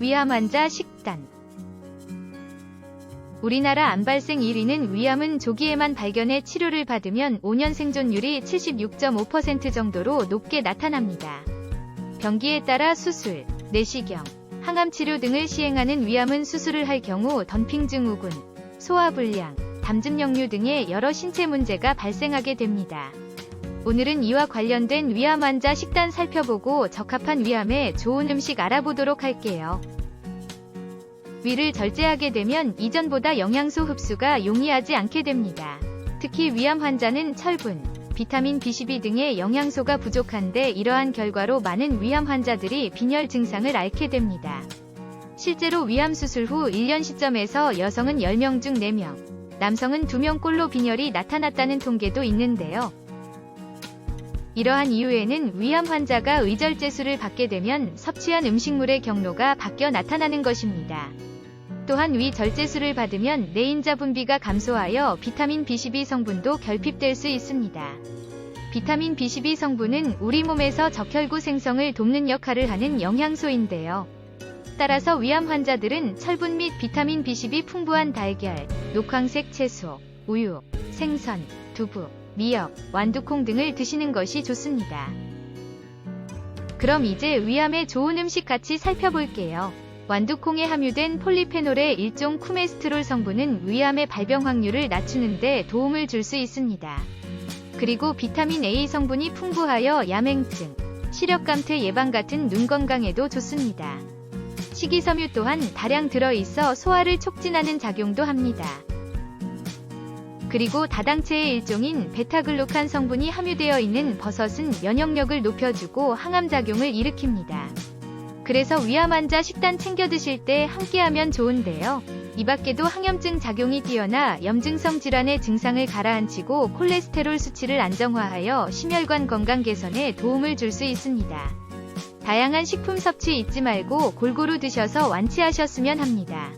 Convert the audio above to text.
위암 환자 식단 우리나라 암 발생 1위는 위암은 조기에만 발견해 치료를 받으면 5년 생존율이 76.5% 정도로 높게 나타납니다. 병기에 따라 수술, 내시경, 항암 치료 등을 시행하는 위암은 수술을 할 경우 던핑 증후군, 소화불량, 담즙역류 등의 여러 신체 문제가 발생하게 됩니다. 오늘은 이와 관련된 위암 환자 식단 살펴보고 적합한 위암에 좋은 음식 알아보도록 할게요. 위를 절제하게 되면 이전보다 영양소 흡수가 용이하지 않게 됩니다. 특히 위암 환자는 철분, 비타민 B12 등의 영양소가 부족한데 이러한 결과로 많은 위암 환자들이 빈혈 증상을 앓게 됩니다. 실제로 위암 수술 후 1년 시점에서 여성은 10명 중 4명, 남성은 2명꼴로 빈혈이 나타났다는 통계도 있는데요. 이러한 이유에는 위암 환자가 의절제술을 받게 되면 섭취한 음식물의 경로가 바뀌어 나타나는 것입니다. 또한 위 절제술을 받으면 내인자 분비가 감소하여 비타민 B12 성분도 결핍될 수 있습니다. 비타민 B12 성분은 우리 몸에서 적혈구 생성을 돕는 역할을 하는 영양소인데요. 따라서 위암 환자들은 철분 및 비타민 B12 풍부한 달걀, 녹황색 채소, 우유, 생선, 두부, 미역, 완두콩 등을 드시는 것이 좋습니다. 그럼 이제 위암에 좋은 음식 같이 살펴볼게요. 완두콩에 함유된 폴리페놀의 일종 쿠메스트롤 성분은 위암의 발병 확률을 낮추는데 도움을 줄 수 있습니다. 그리고 비타민 A 성분이 풍부하여 야맹증, 시력 감퇴 예방 같은 눈 건강에도 좋습니다. 식이섬유 또한 다량 들어있어 소화를 촉진하는 작용도 합니다. 그리고 다당체의 일종인 베타글루칸 성분이 함유되어 있는 버섯은 면역력을 높여주고 항암 작용을 일으킵니다. 그래서 위암 환자 식단 챙겨 드실 때 함께하면 좋은데요. 이 밖에도 항염증 작용이 뛰어나 염증성 질환의 증상을 가라앉히고 콜레스테롤 수치를 안정화하여 심혈관 건강 개선에 도움을 줄 수 있습니다. 다양한 식품 섭취 잊지 말고 골고루 드셔서 완치하셨으면 합니다.